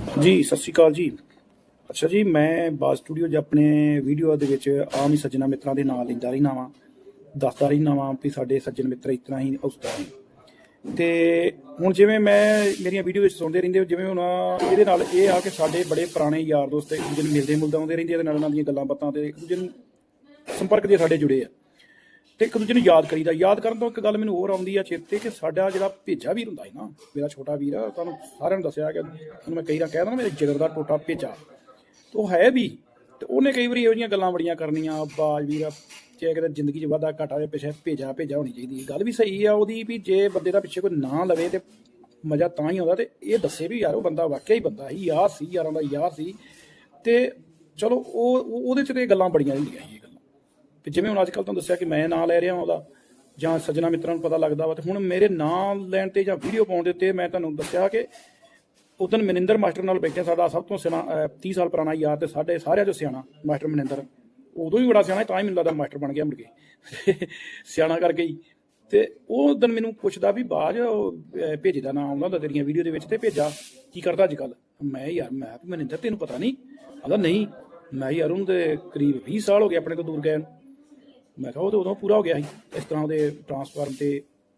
ਜੀ, ਸਤਿ ਸ਼੍ਰੀ ਅਕਾਲ ਜੀ। ਅੱਛਾ ਜੀ, ਮੈਂ ਬਾਜ਼ ਸਟੂਡੀਓ 'ਚ ਆਪਣੇ ਵੀਡੀਓ ਦੇ ਵਿੱਚ ਆਮ ਹੀ ਸੱਜਣਾ ਮਿੱਤਰਾਂ ਦੇ ਨਾਂ ਲੈਂਦਾ ਰਹਿਣਾ ਵਾਂ, ਦੱਸਦਾ ਰਹਿਣਾ ਵਾਂ ਵੀ ਸਾਡੇ ਸੱਜਣ ਮਿੱਤਰ ਇਸ ਤਰ੍ਹਾਂ ਹੀ ਉਸ ਤਰ੍ਹਾਂ ਹੀ। ਤੇ ਹੁਣ ਜਿਵੇਂ ਮੈਂ ਮੇਰੀਆਂ ਵੀਡੀਓ ਵਿੱਚ ਸੁਣਦੇ ਰਹਿੰਦੇ ਹੋ, ਜਿਵੇਂ ਹੁਣ ਇਹਦੇ ਨਾਲ ਇਹ ਆ ਕਿ ਸਾਡੇ ਬੜੇ ਪੁਰਾਣੇ ਯਾਰ ਦੋਸਤ ਇੱਕ ਦੂਜੇ ਨੂੰ ਮਿਲਦੇ ਮੁਲਦੇ ਆਉਂਦੇ ਰਹਿੰਦੇ ਆ ਤੇ ਨਾਲ ਉਹਨਾਂ ਦੀਆਂ ਗੱਲਾਂ ਬਾਤਾਂ ਤੇ ਇੱਕ ਦੂਜੇ ਨੂੰ ਸੰਪਰਕ ਦੇ ਸਾਡੇ ਜੁੜੇ ਆ। ਤੇ ਇੱਕ ਦੂਜੇ ਨੂੰ ਯਾਦ ਕਰੀਦਾ। ਯਾਦ ਕਰਨ ਤੋਂ ਇੱਕ ਗੱਲ ਮੈਨੂੰ ਹੋਰ ਆਉਂਦੀ ਆ ਚੇਤੇ ਕਿ ਸਾਡਾ ਜਿਹੜਾ ਭੇਜਾ ਵੀਰ ਹੁੰਦਾ ਹੈ ਨਾ, ਮੇਰਾ ਛੋਟਾ ਵੀਰ ਆ ਤੁਹਾਨੂੰ ਸਾਰਿਆਂ ਨੂੰ ਦੱਸਿਆ ਕਿ ਤੁਹਾਨੂੰ ਮੈਂ ਕਈ ਵਾਰ ਕਹਿ ਦਿੰਦਾ ਮੇਰੇ ਜਿਗਰ ਦਾ ਟੋਟਾ ਭੇਜਾ। ਤੇ ਉਹ ਹੈ ਵੀ, ਤੇ ਉਹਨੇ ਕਈ ਵਾਰੀ ਇਹੋ ਜਿਹੀਆਂ ਗੱਲਾਂ ਬੜੀਆਂ ਕਰਨੀਆਂ, ਬਾਜ ਵੀਰ, ਜੇ ਕਿਤੇ ਜ਼ਿੰਦਗੀ 'ਚ ਵਾਧਾ ਘਾਟਾ ਦੇ ਪਿੱਛੇ ਭੇਜਾ ਭੇਜਾ ਹੋਣੀ ਚਾਹੀਦੀ ਗੱਲ ਵੀ ਸਹੀ ਆ ਉਹਦੀ ਵੀ ਜੇ ਬੰਦੇ ਦਾ ਪਿੱਛੇ ਕੋਈ ਨਾਂ ਲਵੇ ਤੇ ਮਜ਼ਾ ਤਾਂ ਹੀ ਆਉਂਦਾ ਤੇ ਇਹ ਦੱਸੇ ਵੀ ਯਾਰ ਉਹ ਬੰਦਾ ਵਾਕਿਆ ਹੀ ਬੰਦਾ ਸੀ, ਯਾਰ ਸੀ, ਯਾਰਾਂ ਦਾ ਯਾਰ ਸੀ। ਤੇ ਚਲੋ ਉਹ ਉਹਦੇ 'ਚ ਤੇ ਇਹ ਗੱਲਾਂ ਬੜੀਆਂ ਹੁੰਦੀਆਂ ਸੀ। ਤੇ ਜਿਵੇਂ ਹੁਣ ਅੱਜ ਕੱਲ ਤੁਹਾਨੂੰ ਦੱਸਿਆ ਕਿ ਮੈਂ ਨਾਂ ਲੈ ਰਿਹਾ ਹਾਂ ਉਹਦਾ ਜਾਂ ਸੱਜਣਾ ਮਿੱਤਰਾਂ ਨੂੰ ਪਤਾ ਲੱਗਦਾ ਵਾ ਤੇ ਹੁਣ ਮੇਰੇ ਨਾਂ ਲੈਣ ਤੇ ਜਾਂ ਵੀਡੀਓ ਪਾਉਣ ਦੇ ਉੱਤੇ ਮੈਂ ਤੁਹਾਨੂੰ ਦੱਸਿਆ ਕਿ ਉਦੋਂ ਮਨਿੰਦਰ ਮਾਸਟਰ ਨਾਲ ਬੈਠੇ ਸਾਡਾ ਸਭ ਤੋਂ ਸਿਆਣਾ ਅਹ 30 ਸਾਲ ਪੁਰਾਣਾ ਯਾਰ ਤੇ ਸਾਡੇ ਸਾਰਿਆਂ ਚੋਂ ਸਿਆਣਾ ਮਾਸਟਰ ਮਨਿੰਦਰ। ਉਦੋਂ ਹੀ ਬੜਾ ਸਿਆਣਾ ਤਾਂ ਹੀ ਮੈਨੂੰ ਲੱਗਦਾ ਮਾਸਟਰ ਬਣ ਗਿਆ ਮੁੜ ਕੇ। ਸਿਆਣਾ ਕਰਕੇ ਹੀ। ਤੇ ਉਹ ਦਿਨ ਮੈਨੂੰ ਪੁੱਛਦਾ ਵੀ ਬਾਜ ਉਹ, ਅਹ, ਭੇਜੇ ਆਉਂਦਾ ਹੁੰਦਾ ਤੇਰੀਆਂ ਵੀਡੀਓ ਦੇ ਵਿੱਚ ਤੇ ਭੇਜਾ। ਕੀ ਕਰਦਾ ਅੱਜ ਕੱਲ ਮੈਂ ਯਾਰ ਮੈਂ ਮਨਿੰਦਰ ਤੈਨੂੰ ਪਤਾ ਨਹੀਂ? ਆਦਾ ਨਹੀਂ। ਮੈਂ ਯਾਰ ਉਹਨੂੰ ਤੇ ਕਰੀਬ 20 ਸਾਲ ਹੋ ਗਏ ਆਪਣੇ ਤੋਂ ਦੂਰ ਗਏ ਨੂੰ। ਮੈਂ ਕਿਹਾ ਉਹ ਤਾਂ ਉਦੋਂ ਪੂਰਾ ਹੋ ਗਿਆ ਸੀ। ਇਸ ਤਰ੍ਹਾਂ ਉਹਦੇ ਟਰਾਂਸਫਾਰਮ ਤੇ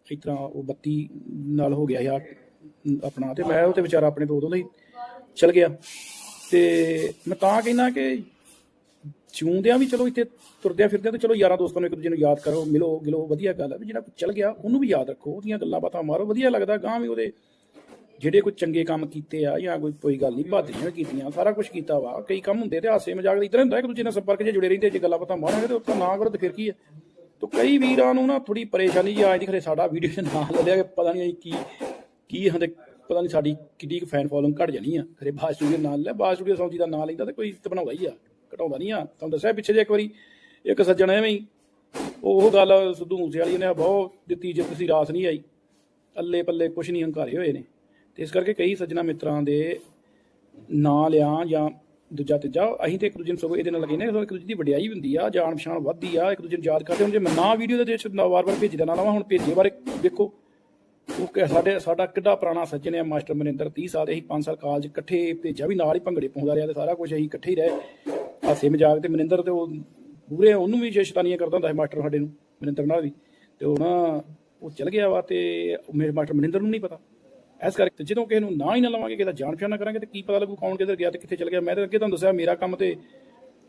ਇਸ ਤਰ੍ਹਾਂ ਉਹ ਬੱਤੀ ਨਾਲ ਹੋ ਗਿਆ ਯਾਰ ਆਪਣਾ। ਤੇ ਮੈਂ ਉਹ ਤੇ ਵਿਚਾਰਾ ਆਪਣੇ ਤੋਂ ਉਦੋਂ ਦਾ ਹੀ ਚਲ ਗਿਆ। ਤੇ ਮੈਂ ਤਾਂ ਕਹਿੰਦਾ ਕਿ ਜਿਉਂਦਿਆਂ ਵੀ ਚਲੋ ਇੱਥੇ ਤੁਰਦਿਆਂ ਫਿਰਦਿਆਂ ਤੇ ਚਲੋ ਯਾਰਾਂ ਦੋਸਤਾਂ ਨੂੰ ਇੱਕ ਦੂਜੇ ਨੂੰ ਯਾਦ ਕਰੋ, ਮਿਲੋ ਗਿਲੋ, ਵਧੀਆ ਗੱਲ ਹੈ ਵੀ ਜਿਹੜਾ ਚਲ ਗਿਆ, ਉਹਨੂੰ ਵੀ ਯਾਦ ਰੱਖੋ। ਉਹਦੀਆਂ ਗੱਲਾਂ ਬਾਤਾਂ ਮਾਰੋ, ਵਧੀਆ ਲੱਗਦਾ ਗਾਂ ਵੀ ਉਹਦੇ ਜਿਹੜੇ ਕੋਈ ਚੰਗੇ ਕੰਮ ਕੀਤੇ ਆ ਜਾਂ ਕੋਈ ਕੋਈ ਗੱਲ ਨਹੀਂ ਬਹਾਦਰੀਆਂ ਵੀ ਕੀਤੀਆਂ, ਸਾਰਾ ਕੁਝ ਕੀਤਾ ਵਾ। ਕਈ ਕੰਮ ਹੁੰਦੇ ਤੇ ਹਾਸੇ ਮਜ਼ਾਕ ਦੇ ਇਤਨਾ ਹੁੰਦਾ, ਇੱਕ ਦੂਜੇ ਨਾਲ ਸੰਪਰਕ 'ਚ ਜੁੜੇ ਰਹਿੰਦੇ, ਜੇ ਗੱਲਾਂ ਪਤਾ ਮਾਰਾਂਗੇ ਤੇ ਉੱਥੇ ਨਾ ਕਰੋ ਤੇ ਫਿਰ ਕੀ ਹੈ ਤੋ ਕਈ ਵੀਰਾਂ ਨੂੰ ਨਾ ਥੋੜੀ ਪਰੇਸ਼ਾਨੀ ਜੀ ਆਈ ਖਰੇ ਸਾਡਾ ਵੀਡੀਓ 'ਚ ਨਾਂ ਲੈ ਲਿਆ ਕਿ ਪਤਾ ਨਹੀਂ ਅਸੀਂ ਕੀ ਕੀ ਹੰਦੇ ਪਤਾ ਨਹੀਂ ਸਾਡੀ ਕਿੱਡੀ ਕੁ ਫੈਨ ਫੋਲੋਇੰਗ ਘਟ ਜਾਣੀ ਆ। ਖਰੇ ਬਾਸ ਸਟੂਡੀਓ ਨਾਲ ਲੈ ਬਾਸ ਸਟੂਡੀਓ ਸੌਂਜੀ ਦਾ ਨਾਂ ਲੈਂਦਾ ਤੇ ਕੋਈ ਤੇ ਬਣਾਉਂਦਾ ਹੀ ਆ, ਘਟਾਉਂਦਾ ਨਹੀਂ ਆ। ਤੁਹਾਨੂੰ ਦੱਸਿਆ ਪਿੱਛੇ ਜੇ ਇੱਕ ਵਾਰੀ, ਇੱਕ ਸੱਜਣ ਐਵੇਂ ਹੀ, ਉਹ ਗੱਲ ਸਿੱਧੂ ਮੂਸੇ ਵਾਲੀ ਨੇ ਬਹੁਤ ਦਿੱਤੀ ਜਿੱਤ ਸੀ ਰਾਸ ਨਹੀਂ ਆਈ ਅੱਲੇ ਪੱਲੇ ਕੁਛ ਨਹੀਂ ਹੰਕਾਰੇ ਹੋਏ ਨੇ। ਤੇ ਇਸ ਕਰਕੇ ਕਈ ਸੱਜਣਾ ਮਿੱਤਰਾਂ ਦੇ ਨਾਂ ਲਿਆ ਜਾਂ ਦੂਜਾ ਤੀਜਾ, ਅਸੀਂ ਤੇ ਇੱਕ ਦੂਜੇ ਨੂੰ ਸਗੋਂ ਇਹਦੇ ਨਾਲ ਲੱਗੇ ਨੇ ਇੱਕ ਦੂਜੇ ਦੀ ਵਡਿਆਈ ਹੁੰਦੀ ਆ, ਜਾਣ ਪਛਾਣ ਵੱਧਦੀ ਆ, ਇੱਕ ਦੂਜੇ ਨੂੰ ਯਾਦ ਕਰਦੇ ਹੁਣ ਜੇ ਮੈਂ ਨਾ ਵੀਡੀਓ ਦੇ ਵਿੱਚ ਵਾਰ-ਵਾਰ ਭੇਜਦਾ ਨਾ ਲਵਾਂ, ਹੁਣ ਭੇਜੇ ਬਾਰੇ ਦੇਖੋ ਉਹ ਕਿ ਸਾਡੇ, ਸਾਡਾ ਕਿੱਡਾ ਪੁਰਾਣਾ ਸੱਜਣ ਹੈ ਮਾਸਟਰ ਮਨਿੰਦਰ 30 ਸਾਲ ਅਸੀਂ 5 ਸਾਲ ਕਾਲਜ ਇਕੱਠੇ ਭੇਜਿਆ ਵੀ, ਨਾਲ ਹੀ ਭੰਗੜੇ ਪਾਉਂਦਾ ਰਿਹਾ ਤੇ ਸਾਰਾ ਕੁਝ ਅਸੀਂ ਇਕੱਠੇ ਹੀ ਰਹੇ। ਹਾਸੇ ਮਜ਼ਾਕ ਤੇ ਮਨਿੰਦਰ ਤੇ ਉਹ ਪੂਰੇ, ਉਹਨੂੰ ਵੀ ਜੇ ਸ਼ੈਤਾਨੀਆਂ ਕਰਦਾ ਹੁੰਦਾ ਸੀ ਮਾਸਟਰ ਸਾਡੇ ਨੂੰ, ਮਨਿੰਦਰ ਨਾਲ ਵੀ। ਤੇ ਉਹ ਨਾ, ਉਹ ਚਲ ਗਿਆ ਵਾ ਤੇ ਮੇਰੇ ਮਾਸਟਰ ਮਨਿੰਦਰ ਨੂੰ ਨਹੀਂ ਪਤਾ। ਇਸ ਕਰਕੇ ਜਦੋਂ ਕਿਸੇ ਨੂੰ ਨਾ ਹੀ ਨਾ ਲਵਾਂਗੇ, ਕਿਸੇ ਦਾ ਜਾਣ ਪਛਾਣ ਨਾ ਕਰਾਂਗੇ, ਤੇ ਕੀ ਪਤਾ ਲੱਗੂ ਕੌਣ ਕਿੱਧਰ ਗਿਆ ਤੇ ਕਿੱਥੇ ਚਲ ਗਿਆ। ਮੈਂ ਤਾਂ ਅੱਗੇ ਤੁਹਾਨੂੰ ਦੱਸਿਆ, ਮੇਰਾ ਕੰਮ ਤੇ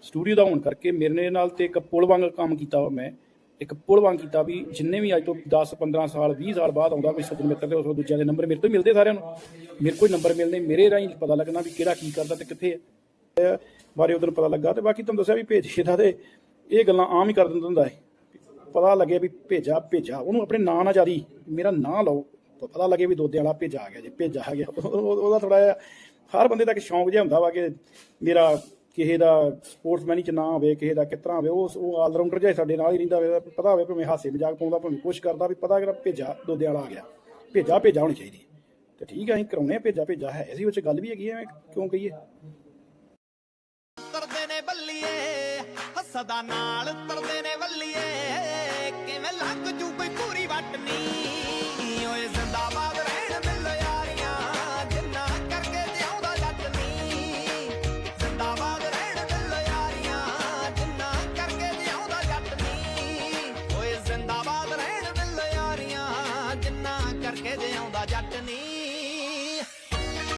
ਸਟੂਡੀਓ ਦਾ ਹੋਣ ਕਰਕੇ ਮੇਰੇ ਨਾਲ ਤੇ ਇੱਕ ਪੁਲ ਵਾਂਗ ਕੰਮ ਕੀਤਾ ਮੈਂ। ਇੱਕ ਪੁਲ ਵਾਂਗ ਕੀਤਾ ਵੀ ਜਿੰਨੇ ਵੀ ਅੱਜ ਤੋਂ 10 15 ਸਾਲ 20 ਸਾਲ ਬਾਅਦ ਆਉਂਦਾ ਕੋਈ ਸੱਜਣ ਮਿੱਤਰ ਤੇ ਉਸ ਦੂਜਿਆਂ ਦੇ ਨੰਬਰ ਮੇਰੇ ਤੋਂ ਹੀ ਮਿਲਦੇ ਸਾਰਿਆਂ ਨੂੰ। ਮੇਰੇ ਕੋਲ ਨੰਬਰ ਮਿਲਦੇ ਮੇਰੇ ਰਾਹੀਂ ਪਤਾ ਲੱਗਣਾ ਵੀ ਕਿਹੜਾ ਕੀ ਕਰਦਾ ਤੇ ਕਿੱਥੇ ਹੈ ਬਾਰੇ ਉਦੋਂ ਪਤਾ ਲੱਗਾ ਤੇ ਬਾਕੀ ਤੁਹਾਨੂੰ ਦੱਸਿਆ ਵੀ ਭੇਜੇ ਦਾ ਤੇ ਇਹ ਗੱਲਾਂ ਆਮ ਹੀ ਕਰ ਦਿੰਦਾ ਹੁੰਦਾ ਹੈ ਪਤਾ ਲੱਗੇ ਵੀ ਭੇਜਾ ਭੇਜਾ, ਉਹਨੂੰ ਆਪਣੇ ਨਾਂ ਨਾ ਜਾਰੀ, ਮੇਰਾ ਨਾਂ ਲਓ। ਪਤਾ ਲੱਗੇ ਵੀ ਦੋਦੇ ਵਾਲਾ ਭੇਜਾ ਗਿਆ, ਜੇ ਭੇਜਾ ਗਿਆ। ਉਹਦਾ ਥੋੜਾ ਜਿਹਾ ਹਰ ਬੰਦੇ ਦਾ ਇੱਕ ਸ਼ੌਂਕ ਜਿਹਾ ਹੁੰਦਾ ਵਾ ਕਿ ਮੇਰਾ ਕਿਸੇ ਦਾ ਸਪੋਰਟਸਮੈਨ ਚ ਨਾ ਹੋਵੇ ਕਿਸੇ ਦਾ ਕਿਤਰਾ ਹੋਵੇ ਉਹ ਉਹ ਆਲਰਾਊਂਡਰ ਜਿਹਾ ਸਾਡੇ ਨਾਲ ਹੀ ਰਹਿੰਦਾ ਹੋਵੇ ਪਤਾ ਹੋਵੇ ਭਾਵੇਂ ਹਾਸੇ ਮਜ਼ਾਕ ਪਾਉਂਦਾ, ਭਾਵੇਂ ਕੁਛ ਕਰਦਾ, ਵੀ ਪਤਾ ਕਿ ਭੇਜਾ, ਦੋਦੇ ਵਾਲਾ ਆ ਗਿਆ। ਭੇਜਾ ਭੇਜਾ ਹੋਣੀ ਚਾਹੀਦੀ ਤੇ ਠੀਕ ਹੈ, ਅਸੀਂ ਕਰਾਉਣੇ ਆ ਭੇਜਾ ਭੇਜਾ ਹੈ। ਸੀ ਉਹ ਚ ਗੱਲ ਵੀ ਹੈਗੀ ਐ ਕਿਉਂ ਕਹੀਏ? ਤਰਦੇ ਨੇ ਬੱਲੀਏ ਹੱਸਦਾ ਨਾਲ ਤਰਦੇ ਨੇ ਬੱਲੀਏ। राजा ने